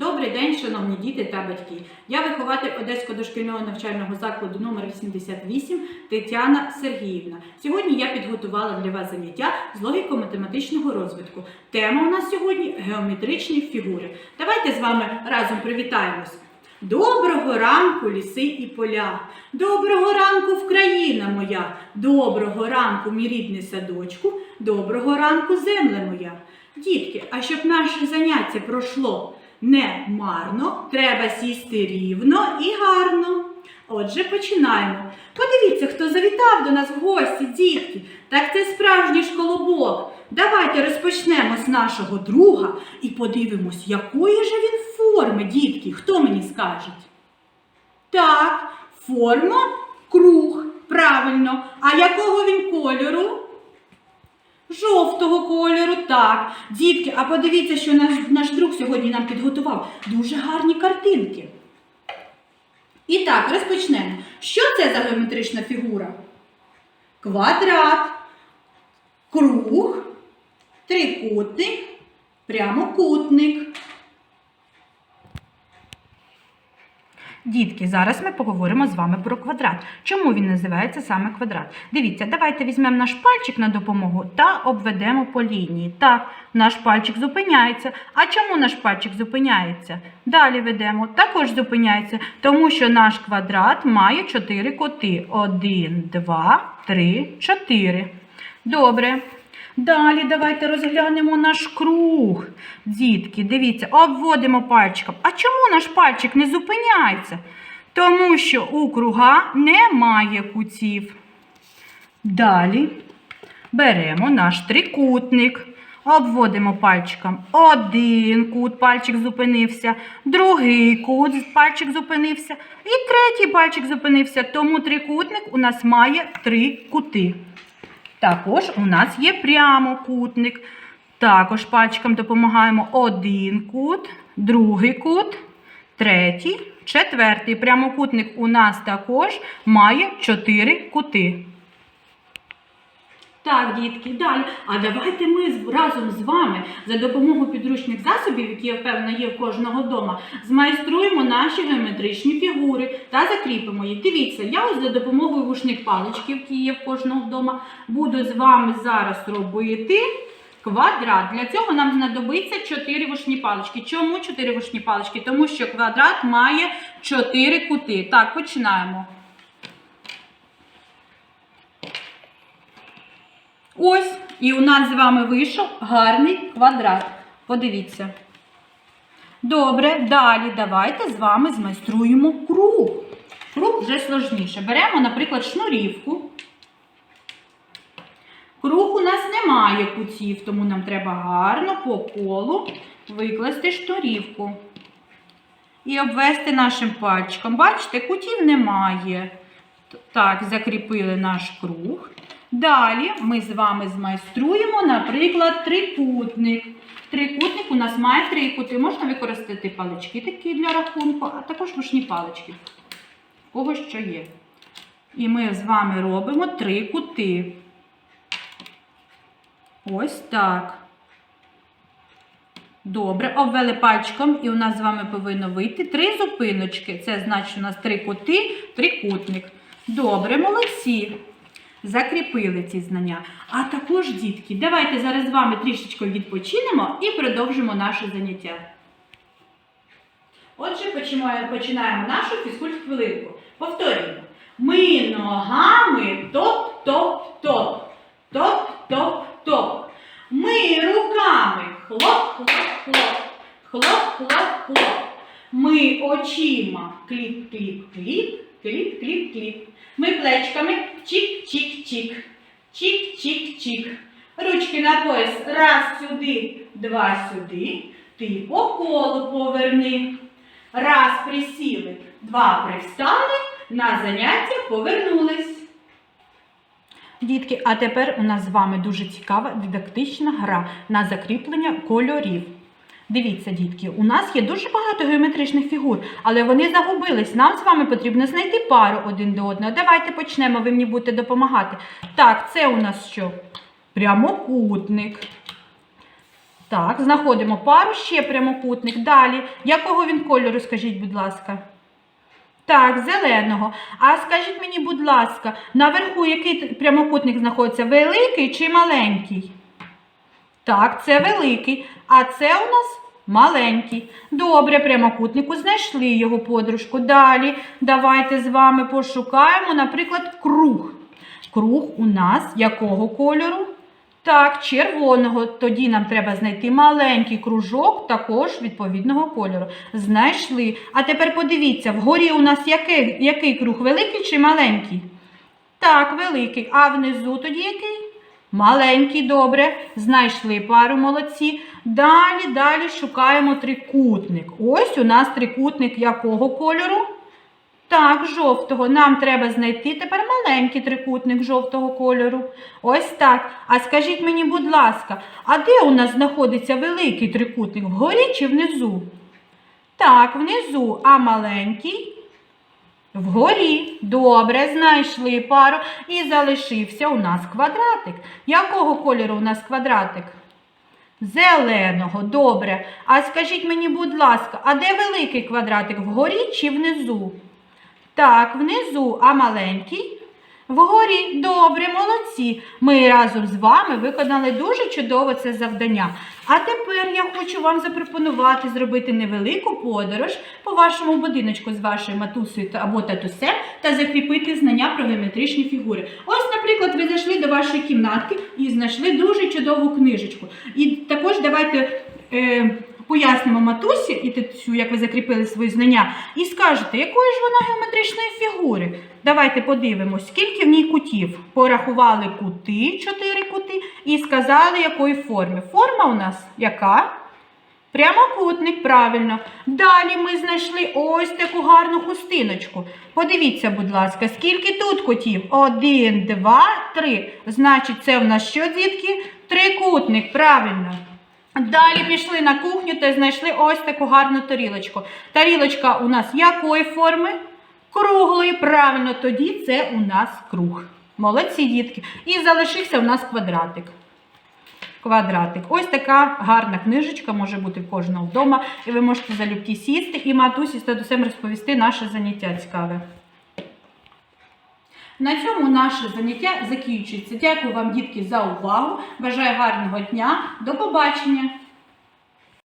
Добрий день, шановні діти та батьки. Я вихователь Одеського дошкільного навчального закладу номер 88 Тетяна Сергіївна. Сьогодні я підготувала для вас заняття з логіко-математичного розвитку. Тема у нас сьогодні геометричні фігури. Давайте з вами разом привітаємось. Доброго ранку, ліси і поля. Доброго ранку, Вкраїна моя. Доброго ранку, мій рідний садочку. Доброго ранку, земле моя. Дітки, а щоб наше заняття пройшло не марно, треба сісти рівно і гарно. Отже, починаємо. Подивіться, хто завітав до нас в гості, дітки. Так це справжній школобок. Давайте розпочнемо з нашого друга і подивимось, якої же він форми, дітки. Хто мені скаже? Так, форма круг. Правильно. А якого він кольору? Жовтого кольору, так. Дітки, а подивіться, що наш, наш друг сьогодні нам підготував. Дуже гарні картинки. І так, розпочнемо. Що це за геометрична фігура? Квадрат, круг, трикутник, прямокутник. Дітки, зараз ми поговоримо з вами про квадрат. Чому він називається саме квадрат? Дивіться, давайте візьмемо наш пальчик на допомогу та обведемо по лінії. Так, наш пальчик зупиняється. А чому наш пальчик зупиняється? Далі ведемо, також зупиняється, тому що наш квадрат має 4 коти. 1, 2, 3, 4. Добре. Далі давайте розглянемо наш круг. Дітки, дивіться, обводимо пальчиком. А чому наш пальчик не зупиняється? Тому що у круга немає кутів. Далі беремо наш трикутник. Обводимо пальчиком. Один кут, пальчик зупинився, другий кут, пальчик зупинився, і третій пальчик зупинився. Тому трикутник у нас має три кути. Також у нас є прямокутник. Також пальчиком допомагаємо один кут, другий кут, третій, четвертий. Прямокутник у нас також має чотири кути. Так, дітки, далі. А давайте ми разом з вами за допомогою підручних засобів, які я впевнена є в кожного вдома, змайструємо наші геометричні фігури та закріпимо їх. Дивіться, я ось за допомогою вушних паличків, які є в кожного вдома, буду з вами зараз робити. Квадрат. Для цього нам знадобиться 4 вушні палички. Чому 4 вушні палички? Тому що квадрат має 4 кути. Так, починаємо. Ось, і у нас з вами вийшов гарний квадрат. Подивіться. Добре, далі давайте з вами змайструємо круг. Круг вже сложніше. Беремо, наприклад, шнурівку. Круг у нас немає кутів, тому нам треба гарно по колу викласти шнурівку. І обвести нашим пальчиком. Бачите, кутів немає. Так, закріпили наш круг. Далі ми з вами змайструємо, наприклад, трикутник. Трикутник у нас має три кути. Можна використати палички такі для рахунку, а також ручні палички. Кого що є. І ми з вами робимо три кути. Ось так. Добре, обвели пальчиком, і у нас з вами повинно вийти три зупиночки. Це значить, у нас три кути, трикутник. Добре, молодці. Закріпили ці знання. А також, дітки, давайте зараз з вами трішечки відпочинемо і продовжимо наше заняття. Отже, починаємо нашу фізкульт-хвилинку. Повторюємо. Ми ногами топ-топ-топ. Топ-топ-топ. Ми руками хлоп-хлоп-хлоп. Хлоп-хлоп-хлоп. Ми очима кліп-кліп-кліп, кліп-кліп-кліп. Ми плечками чик-чик-чик. Чик-чик-чик. Ручки на пояс. Раз сюди, два сюди. Ти по колу поверни. Раз присіли, два привстали, на заняття повернулись. Дітки, а тепер у нас з вами дуже цікава дидактична гра на закріплення кольорів. Дивіться, дітки, у нас є дуже багато геометричних фігур, але вони загубились. Нам з вами потрібно знайти пару один до одного. Давайте почнемо, ви мені будете допомагати. Так, це у нас що? Прямокутник. Так, знаходимо пару, ще прямокутник. Далі. Якого він кольору, скажіть, будь ласка? Так, зеленого. А скажіть мені, будь ласка, наверху який прямокутник знаходиться? Великий чи маленький? Так, це великий. А це у нас маленький. Добре, прямокутнику знайшли його подружку. Далі давайте з вами пошукаємо, наприклад, круг. Круг у нас якого кольору? Так, червоного. Тоді нам треба знайти маленький кружок також відповідного кольору. Знайшли. А тепер подивіться, вгорі у нас який, який круг? Великий чи маленький? Так, великий. А внизу тоді який? Маленький, добре. Знайшли пару молодці. Далі, далі шукаємо трикутник. Ось у нас трикутник якого кольору? Так, жовтого. Нам треба знайти тепер маленький трикутник жовтого кольору. Ось так. А скажіть мені, будь ласка, а де у нас знаходиться великий трикутник? Вгорі чи внизу? Так, внизу, а маленький? Вгорі. Добре, знайшли пару. І залишився у нас квадратик. Якого кольору у нас квадратик? Зеленого, добре. А скажіть мені, будь ласка, а де великий квадратик? Вгорі чи внизу? Так, внизу, а маленький? Вгорі, добре, молодці. Ми разом з вами виконали дуже чудово це завдання. А тепер я хочу вам запропонувати зробити невелику подорож по вашому будиночку з вашою матусею або татусем та закріпити знання про геометричні фігури. Ось, наприклад, ви зайшли до вашої кімнатки і знайшли дуже чудову книжечку. І також давайте. Е, Пояснимо матусі і татусю, як ви закріпили свої знання, і скажете, якої ж вона геометричної фігури. Давайте подивимось, скільки в ній кутів. Порахували кути, чотири кути, і сказали, якої форми. Форма у нас яка? Прямокутник, правильно. Далі ми знайшли ось таку гарну хустиночку. Подивіться, будь ласка, скільки тут котів? Один, два, три. Значить, це в нас що, дітки? Трикутник, правильно. Далі пішли на кухню та знайшли ось таку гарну тарілочку. Тарілочка у нас якої форми? Круглої, правильно, тоді це у нас круг. Молодці, дітки. І залишився у нас квадратик. Квадратик. Ось така гарна книжечка може бути в кожного вдома. І ви можете залюбки сісти і матусі з татусем розповісти наше заняття цікаве. На цьому наше заняття закінчується. Дякую вам, дітки, за увагу. Бажаю гарного дня. До побачення!